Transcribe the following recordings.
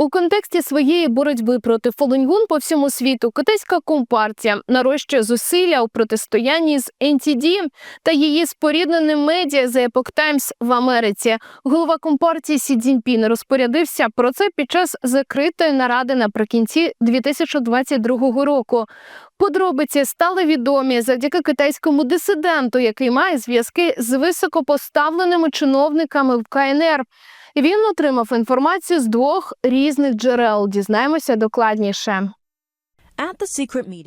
У контексті своєї боротьби проти Фолуньгун по всьому світу китайська компартія нарощує зусилля у протистоянні з NTD та її спорідненим медіа The Epoch Times в Америці. Голова компартії Сі Цзіньпін розпорядився про це під час закритої наради наприкінці 2022 року. Подробиці стали відомі завдяки китайському дисиденту, який має зв'язки з високопоставленими чиновниками в КНР. Він отримав інформацію з двох різних джерел. Дізнаємося докладніше.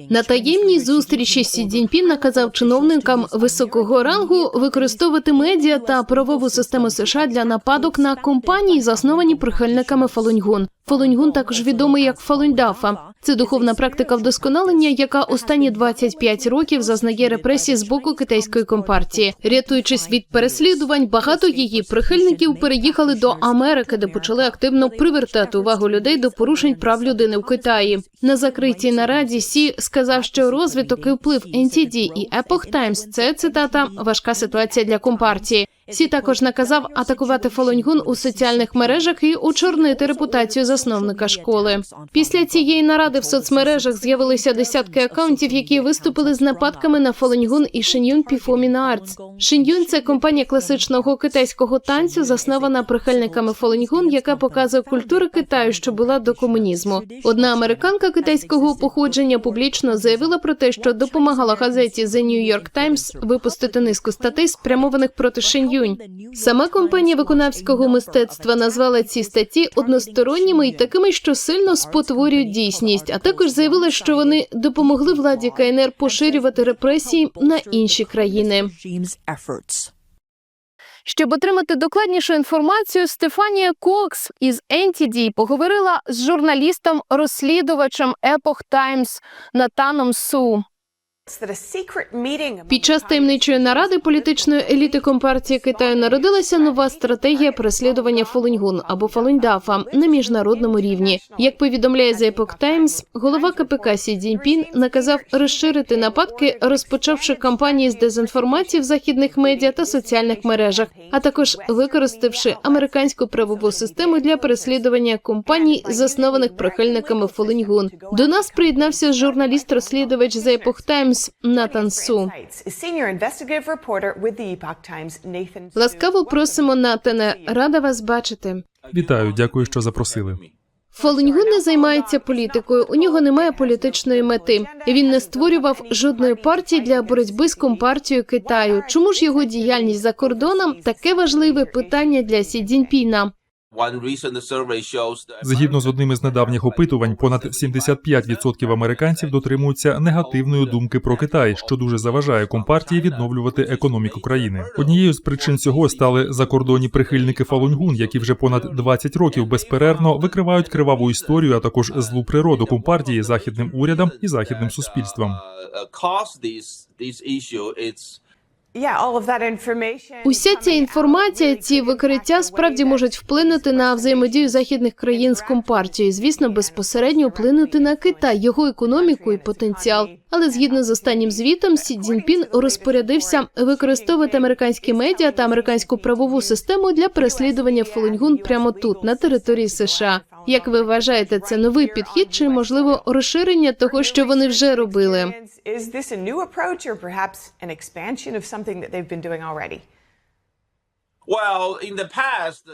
На таємній зустрічі Сі Цзіньпін наказав чиновникам високого рангу використовувати медіа та правову систему США для нападок на компанії, засновані прихильниками Фалуньгун. Фалуньгун також відомий як Фалуньдафа. Це духовна практика вдосконалення, яка останні 25 років зазнає репресій з боку китайської компартії. Рятуючись від переслідувань, багато її прихильників переїхали до Америки, де почали активно привертати увагу людей до порушень прав людини в Китаї. На закритій нараді Сі сказав, що розвиток і вплив NTD і Epoch Times – це цитата важка ситуація для компартії. Сі також наказав атакувати Фалуньгун у соціальних мережах і очорнити репутацію засновника школи. Після цієї наради в соцмережах з'явилися десятки акаунтів, які виступили з нападками на Фалуньгун і Шин'юн Піфоміна Артс. Шин'юн – це компанія класичного китайського танцю, заснована прихильниками Фалуньгун, яка показує культуру Китаю, що була до комунізму. Одна американка китайського походження публічно заявила про те, що допомагала газеті The New York Times випустити низку статей, спрямованих проти Шин'юнь. Сама компанія виконавського мистецтва назвала ці статті односторонніми і такими, що сильно спотворюють дійсність, а також заявила, що вони допомогли владі КНР поширювати репресії на інші країни. Щоб отримати докладнішу інформацію, Стефанія Кокс із NTD поговорила з журналістом-розслідувачем Epoch Times Натаном Су. Під час таємничої наради політичної еліти компартії Китаю народилася нова стратегія переслідування Фалуньгун або Фалуньдафа на міжнародному рівні. Як повідомляє The Epoch Times, голова КПК Сі Цзіньпін наказав розширити нападки, розпочавши кампанії з дезінформації в західних медіа та соціальних мережах, а також використавши американську правову систему для переслідування компаній, заснованих прихильниками Фалуньгун. До нас приєднався журналіст-розслідувач The Epoch Times Натан Су. Ласкаво просимо Натане. Рада вас бачити. Вітаю, дякую, що запросили. Фолуньгун не займається політикою. У нього немає політичної мети. Він не створював жодної партії для боротьби з компартією Китаю. Чому ж його діяльність за кордоном таке важливе питання для Сі Цзіньпіна? Згідно з одним із недавніх опитувань, понад 75% американців дотримуються негативної думки про Китай, що дуже заважає компартії відновлювати економіку країни. Однією з причин цього стали закордонні прихильники Фалуньгун, які вже понад 20 років безперервно викривають криваву історію, а також злу природу компартії західним урядам і західним суспільствам. Уся ця інформація, ці викриття справді можуть вплинути на взаємодію західних країн з компартією. Звісно, безпосередньо вплинути на Китай, його економіку і потенціал. Але згідно з останнім звітом, Сі Цзіньпін розпорядився використовувати американські медіа та американську правову систему для переслідування Фолуньгун прямо тут, на території США. Як ви вважаєте, це новий підхід чи можливо розширення того, що вони вже робили?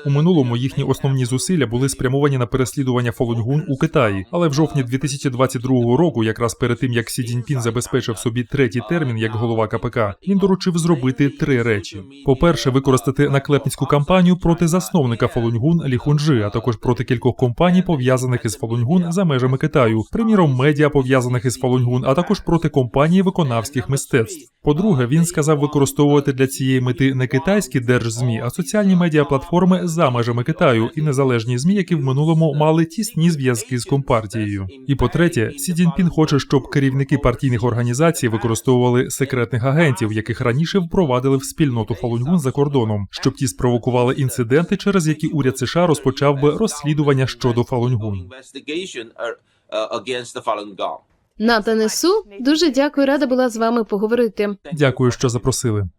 У минулому їхні основні зусилля були спрямовані на переслідування Фалуньгун у Китаї, але в жовтні 2022 року, якраз перед тим як Сі Цзіньпін забезпечив собі третій термін як голова КПК, він доручив зробити три речі: по-перше, використати наклепницьку кампанію проти засновника Фалуньгун Лі Хунджи, а також проти кількох компаній, пов'язаних із Фалуньгун за межами Китаю, приміром медіа пов'язаних із Фалуньгун, а також проти компанії виконавських мистецтв. По-друге, він сказав використовувати для цієї мети не китайські держзмі, а соціальні медіаплатформи за межами Китаю і незалежні змі, які в минулому мали тісні зв'язки з компартією. І по-третє, Сі Цзіньпін хоче, щоб керівники партійних організацій використовували секретних агентів, яких раніше впровадили в спільноту Фалуньгун за кордоном, щоб ті спровокували інциденти, через які уряд США розпочав би розслідування щодо Фалуньгун. Натане Су, дуже дякую, рада була з вами поговорити. Дякую, що запросили.